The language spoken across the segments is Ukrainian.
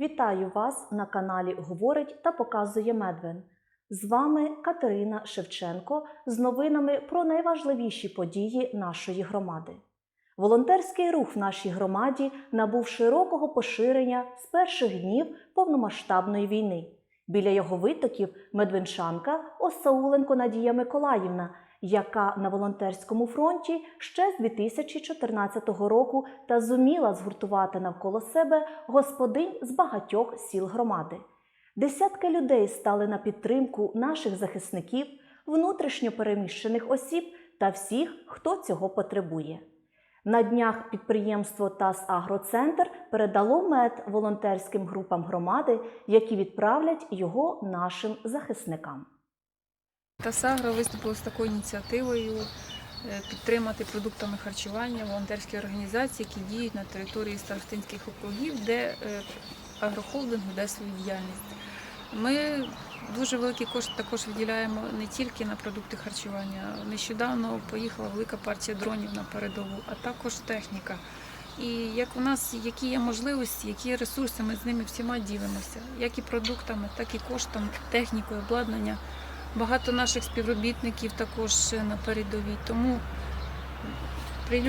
Вітаю вас на каналі Говорить та показує Медвен. З вами Катерина Шевченко з новинами про найважливіші події нашої громади. Волонтерський рух в нашій громаді набув широкого поширення з перших днів повномасштабної війни. Біля його витоків медвенчанка Осауленко Надія Миколаївна, яка на волонтерському фронті ще з 2014 року та зуміла згуртувати навколо себе господинь з багатьох сіл громади. Десятки людей стали на підтримку наших захисників, внутрішньо переміщених осіб та всіх, хто цього потребує. На днях підприємство ТАС Агроцентр передало мед волонтерським групам громади, які відправлять його нашим захисникам. Тасагро виступило з такою ініціативою е, підтримати продуктами харчування волонтерські організації, які діють на території старостинських округів, де е, агрохолдинг веде свою діяльність. Ми дуже великі кошти також виділяємо не тільки на продукти харчування. Нещодавно поїхала велика партія дронів на передову, а також техніка. І як у нас які є можливості, які ресурси, ми з ними всіма ділимося, як і продуктами, так і коштами, технікою, обладнання. Багато наших співробітників також на передовій. Тому при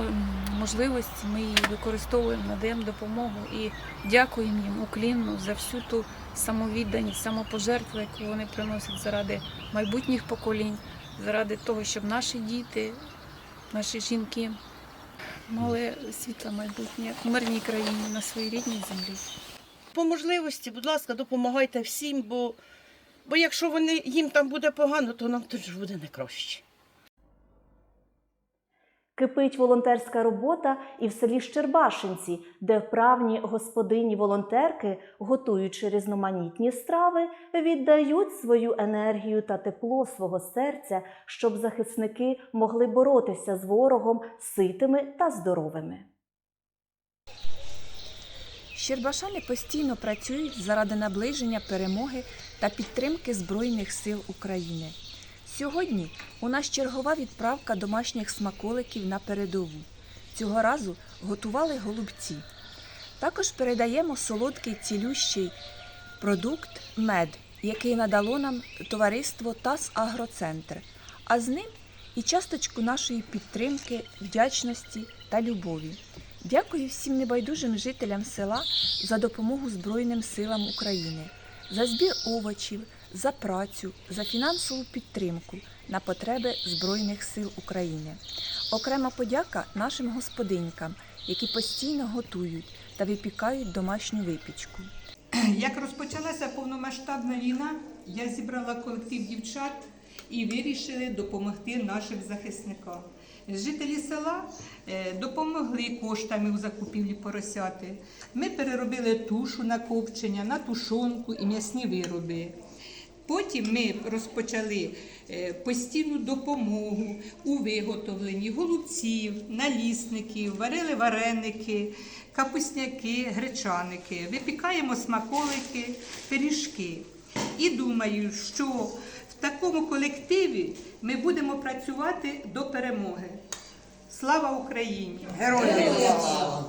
м- можливості ми її використовуємо, надаємо допомогу і дякуємо їм уклінно за всю ту самовідданість, самопожертву, яку вони приносять заради майбутніх поколінь, заради того, щоб наші діти, наші жінки мали світле майбутнє в мирній країні на своїй рідній землі. По можливості, будь ласка, допомагайте всім, бо, бо якщо вони, їм там буде погано, то нам тут буде не краще. Кипить волонтерська робота і в селі Щербашинці, де вправні господині-волонтерки, готуючи різноманітні страви, віддають свою енергію та тепло свого серця, щоб захисники могли боротися з ворогом ситими та здоровими. Щербашани постійно працюють заради наближення перемоги та підтримки Збройних сил України. Сьогодні у нас чергова відправка домашніх смаколиків на передову. Цього разу готували голубці. Також передаємо солодкий цілющий продукт мед, який надало нам товариство ТАС Агроцентр, а з ним і часточку нашої підтримки, вдячності та любові. Дякую всім небайдужим жителям села за допомогу Збройним силам України, за збір овочів, за працю, за фінансову підтримку на потреби Збройних сил України. Окрема подяка нашим господинькам, які постійно готують та випікають домашню випічку. Як розпочалася повномасштабна війна, я зібрала колектив дівчат і вирішили допомогти нашим захисникам. Жителі села е, допомогли коштами у закупівлі поросяти. Ми переробили тушу на копчення, на тушонку і м'ясні вироби. Потім ми розпочали е, постійну допомогу у виготовленні голубців, налісників, варили вареники, капусняки, гречаники, випікаємо смаколики, пиріжки. І думаю, що в такому колективі ми будемо працювати до перемоги. Слава Україні! Героям!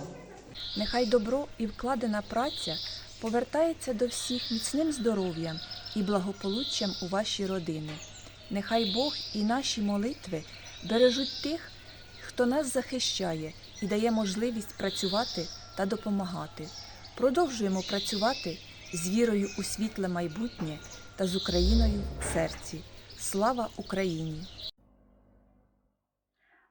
Нехай добро і вкладена праця повертається до всіх міцним здоров'ям і благополуччям у ваші родини. Нехай Бог і наші молитви бережуть тих, хто нас захищає і дає можливість працювати та допомагати. Продовжуємо працювати з вірою у світле майбутнє та з Україною в серці. Слава Україні!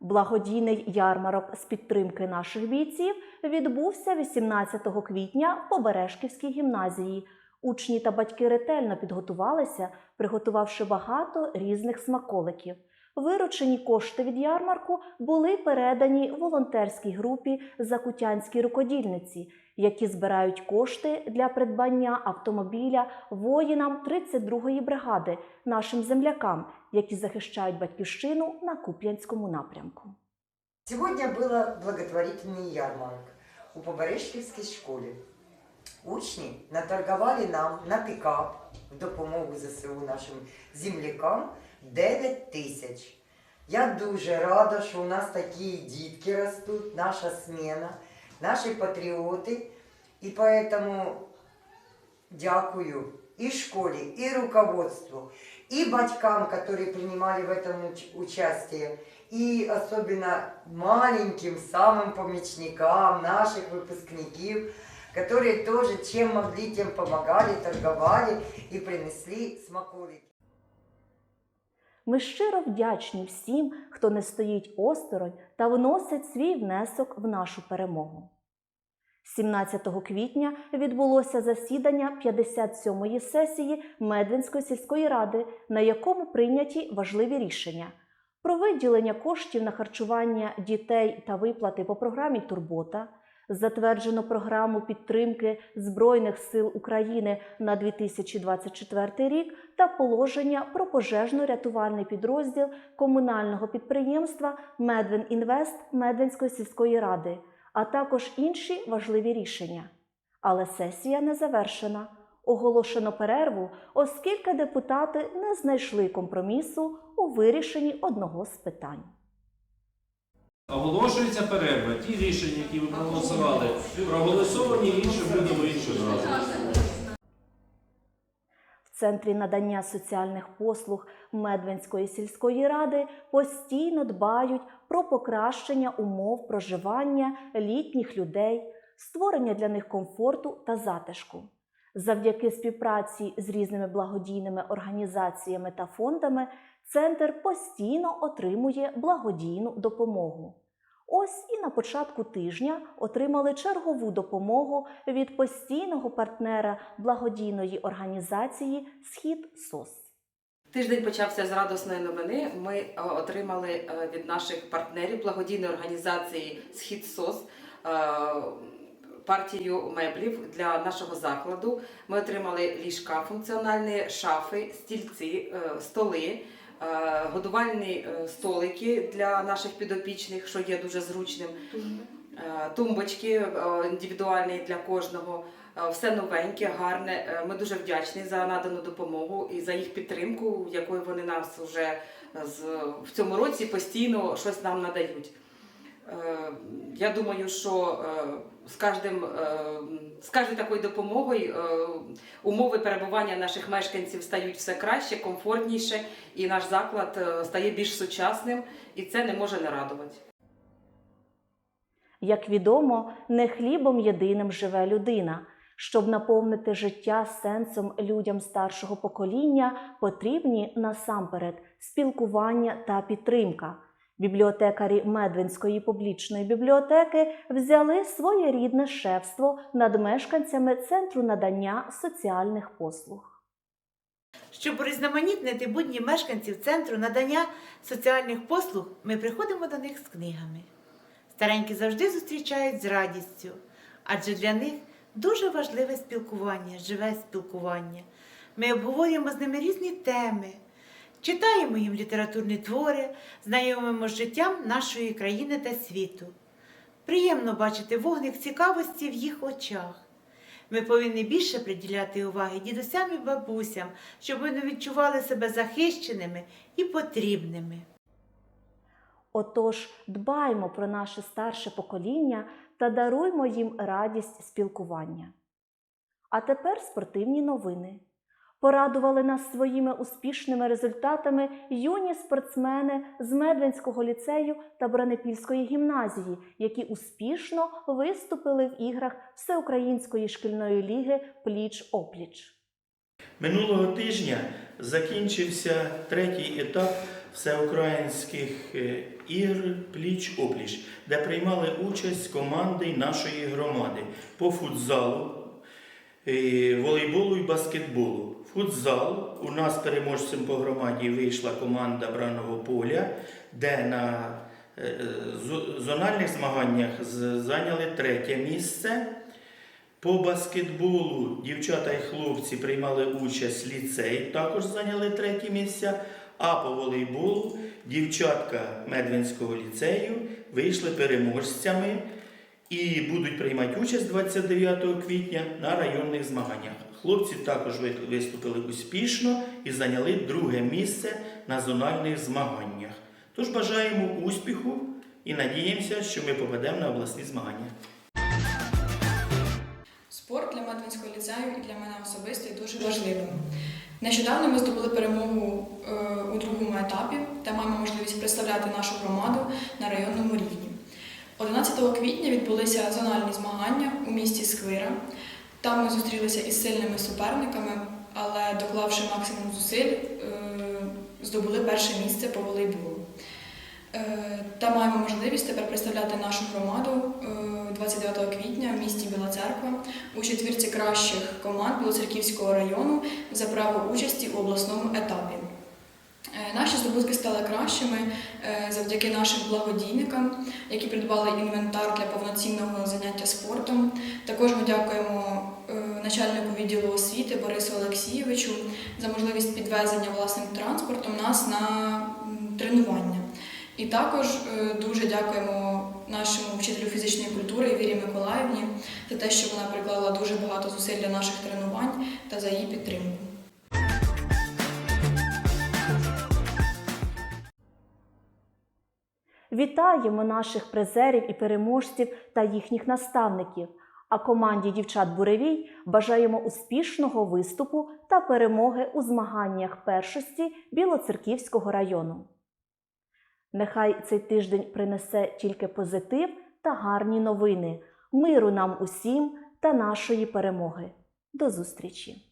Благодійний ярмарок з підтримки наших бійців відбувся 18 квітня в Побережківській гімназії. Учні та батьки ретельно підготувалися, приготувавши багато різних смаколиків. Виручені кошти від ярмарку були передані волонтерській групі Закутянській рукодільниці, які збирають кошти для придбання автомобіля воїнам 32-ї бригади, нашим землякам, які захищають батьківщину на Куп'янському напрямку. Сегодня был благотворительный ярмарок у Побережківській школі. Учні наторгували нам на пікап в допомогу ЗСУ нашим землякам 9 тисяч. Я дуже рада, що у нас такі дітки ростуть, наша смена, наші патріоти. И поэтому дякую и школе, и руководству, и батькам, которые принимали в этом уч- участие, и особенно маленьким, самым помощникам наших выпускников, которые тоже чем могли, тем помогали, торговали и принесли смаколики. Ми щиро вдячні всім, хто не стоїть осторонь та вносить свій внесок в нашу перемогу. 17 квітня відбулося засідання 57-ї сесії Медвинської сільської ради, на якому прийняті важливі рішення про виділення коштів на харчування дітей та виплати по програмі Турбота, затверджено програму підтримки Збройних сил України на 2024 рік та положення про пожежно-рятувальний підрозділ комунального підприємства Медвин Інвест Медвинської сільської ради, а також інші важливі рішення. Але сесія не завершена. Оголошено перерву, оскільки депутати не знайшли компромісу у вирішенні одного з питань. Оголошується перерва. Ті рішення, які ви проголосували, проголосовані, інше іншого разу. В центрі надання соціальних послуг Медвинської сільської ради постійно дбають про покращення умов проживання літніх людей, створення для них комфорту та затишку. Завдяки співпраці з різними благодійними організаціями та фондами центр постійно отримує благодійну допомогу. Ось і на початку тижня отримали чергову допомогу від постійного партнера благодійної організації Схід СОС. Тиждень почався з радісної новини. Ми е, отримали е, від наших партнерів благодійної організації Схід СОС е, партію меблів для нашого закладу. Ми отримали ліжка функціональні, шафи, стільці, столи. Е, Годувальні е, столики для наших підопічних, що є дуже зручним. Е, Тумбочки індивідуальні для кожного. Все новеньке, гарне. Ми дуже вдячні за надану допомогу і за їх підтримку, якою вони нас вже в цьому році постійно щось нам надають. Я думаю, що з кожним е, з кожною такою допомогою е, умови перебування наших мешканців стають все краще, комфортніше, і наш заклад е, стає більш сучасним, і це не може не радувати. Як відомо, не хлібом єдиним живе людина. Щоб наповнити життя сенсом людям старшого покоління, потрібні насамперед спілкування та підтримка. Бібліотекарі Медвинської публічної бібліотеки взяли своєрідне шефство над мешканцями центру надання соціальних послуг. Щоб різноманітнити будні мешканців центру надання соціальних послуг, ми приходимо до них з книгами. Старенькі завжди зустрічають з радістю, адже для них дуже важливе спілкування, живе спілкування. Ми обговорюємо з ними різні теми, читаємо їм літературні твори, знайомимо з життям нашої країни та світу. Приємно бачити вогник цікавості в їх очах. Ми повинні більше приділяти уваги дідусям і бабусям, щоб вони відчували себе захищеними і потрібними. Отож, дбаймо про наше старше покоління та даруймо їм радість спілкування. А тепер спортивні новини. Порадували нас своїми успішними результатами юні спортсмени з Медвинського ліцею та Бранепільської гімназії, які успішно виступили в іграх Всеукраїнської шкільної ліги Пліч-Опліч. Минулого тижня закінчився третій етап всеукраїнських е, ігор пліч-опліч, де приймали участь команди нашої громади по футзалу, е, волейболу і баскетболу. Футзал у нас переможцем по громаді вийшла команда Браного поля, де на е, зональних змаганнях зайняли третє місце. По баскетболу дівчата і хлопці приймали участь ліцей, також зайняли треті місця. А по волейболу дівчатка Медвинського ліцею вийшли переможцями і будуть приймати участь 29 квітня на районних змаганнях. Хлопці також виступили успішно і зайняли друге місце на зональних змаганнях. Тож бажаємо успіху і надіємося, що ми попадемо на обласні змагання. Спорт для Медвинського ліцею і для мене особисто є дуже важливим. Нещодавно ми здобули перемогу е, у другому етапі та маємо можливість представляти нашу громаду на районному рівні. 11 квітня відбулися зональні змагання у місті Сквира. Там ми зустрілися із сильними суперниками, але доклавши максимум зусиль, е, здобули перше місце по волейболу. Е, Та маємо можливість тепер представляти нашу громаду е, 29 квітня в місті Біла Церква у четвірці кращих команд Білоцерківського району за право участі у обласному етапі. Е, Наші здобутки стали кращими е, завдяки нашим благодійникам, які придбали інвентар для повноцінного заняття спортом. Також ми дякуємо е, начальнику відділу освіти Борису Олексійовичу за можливість підвезення власним транспортом нас на тренування. І також дуже дякуємо нашому вчителю фізичної культури Вірі Миколаївні за те, що вона приклала дуже багато зусиль для наших тренувань та за її підтримку. Вітаємо наших призерів і переможців та їхніх наставників. А команді дівчат Буревій бажаємо успішного виступу та перемоги у змаганнях першості Білоцерківського району. Нехай цей тиждень принесе тільки позитив та гарні новини, миру нам усім та нашої перемоги. До зустрічі!